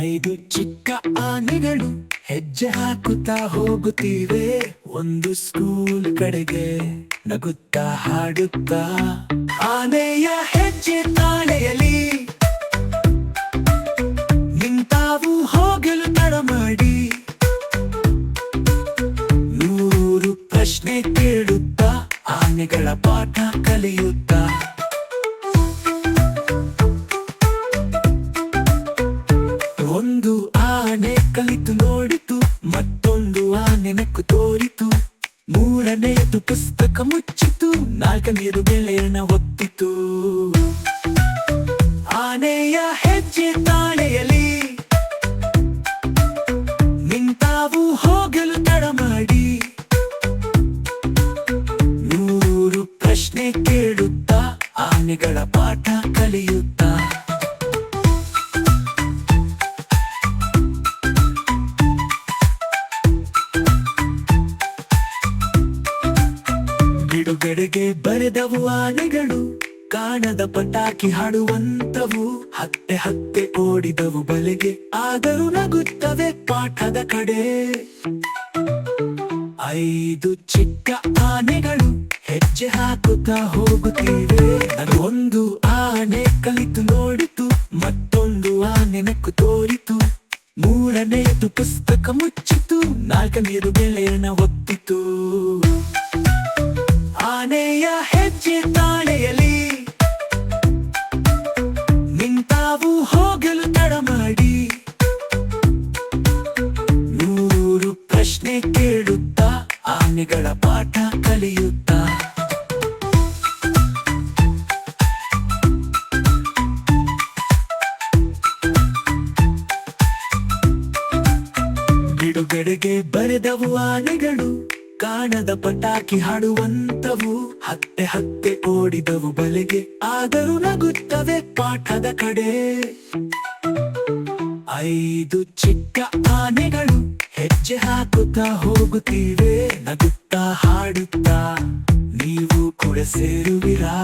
ಐದು ಚಿಕ್ಕ ಆನೆಗಳು ಹೆಜ್ಜೆ ಹಾಕುತ್ತಾ ಹೋಗುತ್ತಿವೆ. ಒಂದು ಸ್ಕೂಲ್ ಕಡೆಗೆ ನಗುತ್ತಾ ಹಾಡುತ್ತಾ. ಆನೆಯ ಹೆಜ್ಜೆ ತಾಳೆಯಲ್ಲಿ ನಿಂತಾವು ಹೋಗಲು ತಡ ಮಾಡಿ ನೂರು ಪ್ರಶ್ನೆ ಕೇಳುತ್ತಾ ಆನೆಗಳ ಪಾಠ ಕಲಿಯುತ್ತಾ. ಕಲಿತು ನೋಡಿತು, ಮತ್ತೊಂದು ಆ ನೆನಕು ತೋರಿತು. ಮೂರನೆಯದು ಪುಸ್ತಕ ಮುಚ್ಚಿತು ನಾಲ್ಕನೆಯದು ಗೆಳೆಯನ ಒತ್ತಿತು ಆನೆಯ ಹೆಜ್ಜೆ ತಾಳೆಯಲ್ಲಿ ನಿಂತಾವು ಹೋಗಲು ತಡ ಮಾಡಿ. ನೂರು ಪ್ರಶ್ನೆ ಕೇಳುತ್ತಾ ಆನೆಗಳ ಪಾಠ ಕಲಿಯುತ್ತಾ. ಬಿಡುಗಡೆಗೆ ಬರೆದವು ಆನೆಗಳು, ಕಾಣದ ಪಟಾಕಿ ಹಾಡುವಂತವು ಹತ್ತೆ ಹತ್ತೆ ಓಡಿದವು ಬಲೆಗೆ, ಆದರೂ ನಗುತ್ತವೆ ಪಾಠದ ಕಡೆ. ಐದು ಚಿಕ್ಕ ಆನೆಗಳು ಹೆಜ್ಜೆ ಹಾಕುತ್ತಾ ಹೋಗುತ್ತಿವೆ. ಒಂದು ಆನೆ ಕಲಿತು ನೋಡಿತು, ಮತ್ತೊಂದು ಆನೆ ನಕ್ಕು ತೋರಿತು. ಮೂರನೆಯದು ಪುಸ್ತಕ ಮುಚ್ಚಿತು, ನಾಲ್ಕನೇದು ಗೆಳೆಯನ ಒತ್ತಿತು. ಕೇಳುತ್ತಾ, ಆನೆಗಳ ಪಾಠ ಕಲಿಯುತ್ತಾ. ಬಿಡುಗಡೆಗೆ ಬರೆದವು ಆನೆಗಳು, ಕಾಣದ ಪಟಾಕಿ ಹಾಡುವಂತವು ಹತ್ತೆ ಹತ್ತೆ ಓಡಿದವು ಬಲೆಗೆ, ಆದರೂ ನಗುತ್ತವೆ ಪಾಠದ ಕಡೆ. ಐದು ಚಿಕ್ಕ ಆನೆಗಳು ಹೆಜ್ಜೆ ಹಾಕುತ್ತಾ ಹೋಗುತ್ತೀವೆ? ನಗುತ್ತಾ ಹಾಡುತ್ತಾ? ನೀವು ಕೂಡ ಸೇರುವಿರಾ?